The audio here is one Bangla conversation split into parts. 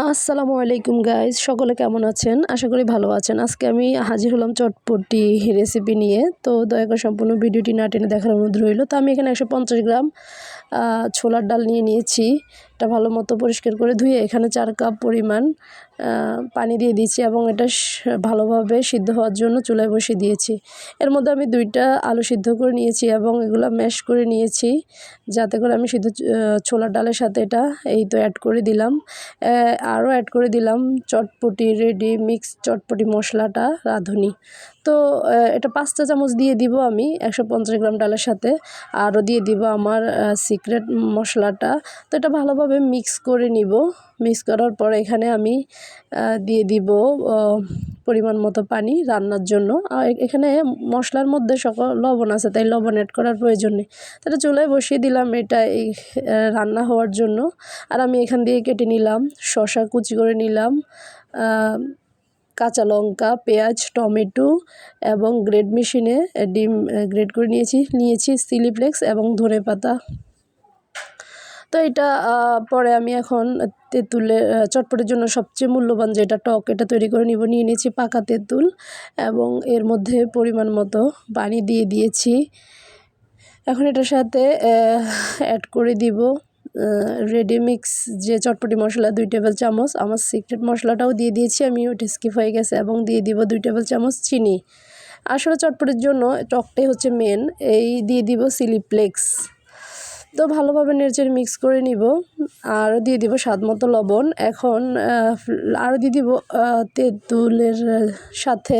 আসসালামু আলাইকুম গাইজ সকলে কেমন আছেন? আশা করি ভালো আছেন। আজকে আমি হাজির হলাম চটপটি রেসিপি নিয়ে। তো দয়া করে সম্পূর্ণ ভিডিওটি না টেনে দেখার অনুরোধ রইল। তো আমি এখানে একশো পঞ্চাশ গ্রাম ছোলার ডাল নিয়ে নিয়েছি। এটা ভালো মতো পরিষ্কার করে ধুয়ে এখানে চার কাপ পরিমাণ পানি দিয়ে দিয়েছি এবং এটা ভালোভাবে সিদ্ধ হওয়ার জন্য চুলায় বসিয়ে দিয়েছি। এর মধ্যে আমি দুইটা আলু সিদ্ধ করে নিয়েছি এবং এগুলো ম্যাশ করে নিয়েছি যাতে করে আমি সিদ্ধ ছোলার ডালের সাথে এটা এই তো অ্যাড করে দিলাম। আরও অ্যাড করে দিলাম চটপটি রেডি মিক্স চটপটি মশলাটা রাঁধুনি। তো এটা পাঁচটা চামচ দিয়ে দিব আমি একশো পঞ্চাশ গ্রাম ডালের সাথে। আরও দিয়ে দিব আমার সিক্রেট মশলাটা। তো এটা ভালোভাবে মিক্স করে নিব। মিক্স করার পর এখানে আমি দিয়ে দিব পরিমাণ মতো পানি রান্নার জন্য। আর এখানে মশলার মধ্যে সকল লবণ আছে, তাই লবণ অ্যাড করার প্রয়োজন নেই। তাহলে চুলায় বসিয়ে দিলাম এটা এই রান্না হওয়ার জন্য। আর আমি এখান দিয়ে কেটে নিলাম, শসা কুচি করে নিলাম কাঁচা লঙ্কা, পেঁয়াজ, টমেটো এবং গ্রেড মেশিনে ডিম গ্রেড করে নিয়েছি নিয়েছি সিলিপ্লেক্স এবং ধনে পাতা তো এটা পরে আমি এখন তেঁতুলের আহ, চটপটের জন্য সবচেয়ে মূল্যবান যেটা টক এটা তৈরি করে নিব। নিয়ে নিয়েছি পাকা তেঁতুল এবং এর মধ্যে পরিমাণ মতো পানি দিয়ে দিয়েছি। এখন এটার সাথে অ্যাড করে দিব রেডি মিক্স যে চটপটি মশলা দুই টেবিল চামচ। আমার সিক্রেট মশলাটাও দিয়ে দিয়েছি আমি ওটা স্কিপ হয়ে গেছে এবং দিয়ে দিব দুই টেবিল চামচ চিনি। আসলে চটপটির জন্য টকটাই হচ্ছে মেন এই দিয়ে দিব সিলিপ্লেক্স তো ভালোভাবে নেড়েচেড়ে মিক্স করে নিব। আরও দিয়ে দিব স্বাদ মতো লবণ। এখন আরও দিয়ে দিব তেঁতুলের সাথে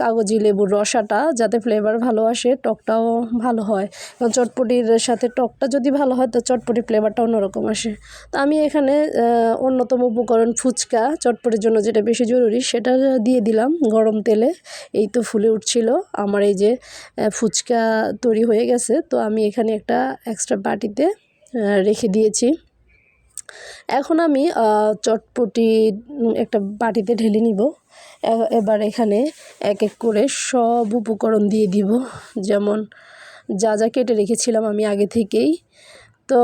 কাগজি লেবুর রসাটা যাতে ফ্লেভার ভালো আসে, টকটাও ভালো হয়। এবং চটপটির সাথে টকটা যদি ভালো হয়, তো চটপটির ফ্লেভারটা অন্যরকম আসে। তো আমি এখানে অন্যতম উপকরণ ফুচকা, চটপটির জন্য যেটা বেশি জরুরি, সেটা দিয়ে দিলাম গরম তেলে। এই তো ফুলে উঠছিল। আমার এই যে ফুচকা তৈরি হয়ে গেছে। তো আমি এখানে একটা এক্সট্রা বাটিতে রেখে দিয়েছি। এখন আমি চটপটি একটা বাটিতে ঢেলে নিব। এবার এখানে এক এক করে সব উপকরণ দিয়ে দিব। যেমন, যা যা কেটে রেখেছিলাম আমি আগে থেকেই। তো,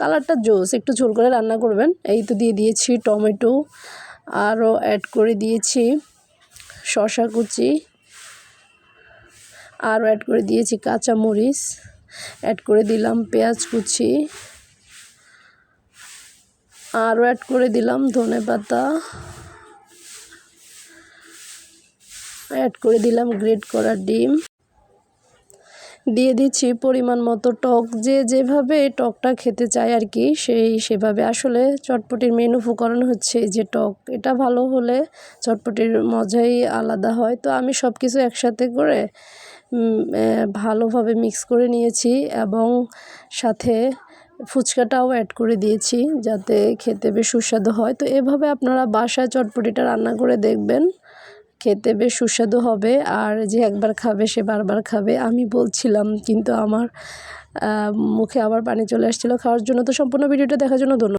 কালারটা জোস, একটু ঝোল করে রান্না করবেন। এই তো দিয়ে দিয়েছি টমেটো, আরও অ্যাড করে দিয়েছি শসা কুচি, আরও অ্যাড করে দিয়েছি কাঁচা মরিচ অ্যাড করে দিলাম পেঁয়াজ কুচি। আরও অ্যাড করে দিলাম ধনে পাতা। অ্যাড করে দিলাম গ্রেট করা ডিম। দিয়ে দিচ্ছি পরিমাণ মতো টক। যে যেভাবে টকটা খেতে চায় আর কি, সেই সেভাবে। আসলে চটপটির মেন উপকরণ হচ্ছে যে টক। এটা ভালো হলে চটপটির মজাই আলাদা হয়। তো আমি সব কিছু একসাথে করে ভালোভাবে মিক্স করে নিয়েছি এবং সাথে ফুচকাটাও অ্যাড করে দিয়েছি যাতে খেতে বেশ সুস্বাদু হয়। তো এভাবে আপনারা বাসায় চটপটিটা রান্না করে দেখবেন, খেতে বেশ সুস্বাদু হবে। আর যে একবার খাবে, সে বারবার খাবে। আমি বলছিলাম, কিন্তু আমার মুখে আবার পানি চলে আসছিল। খাওয়ার জন্য তো সম্পূর্ণ ভিডিওটা দেখার জন্য ধন্যবাদ।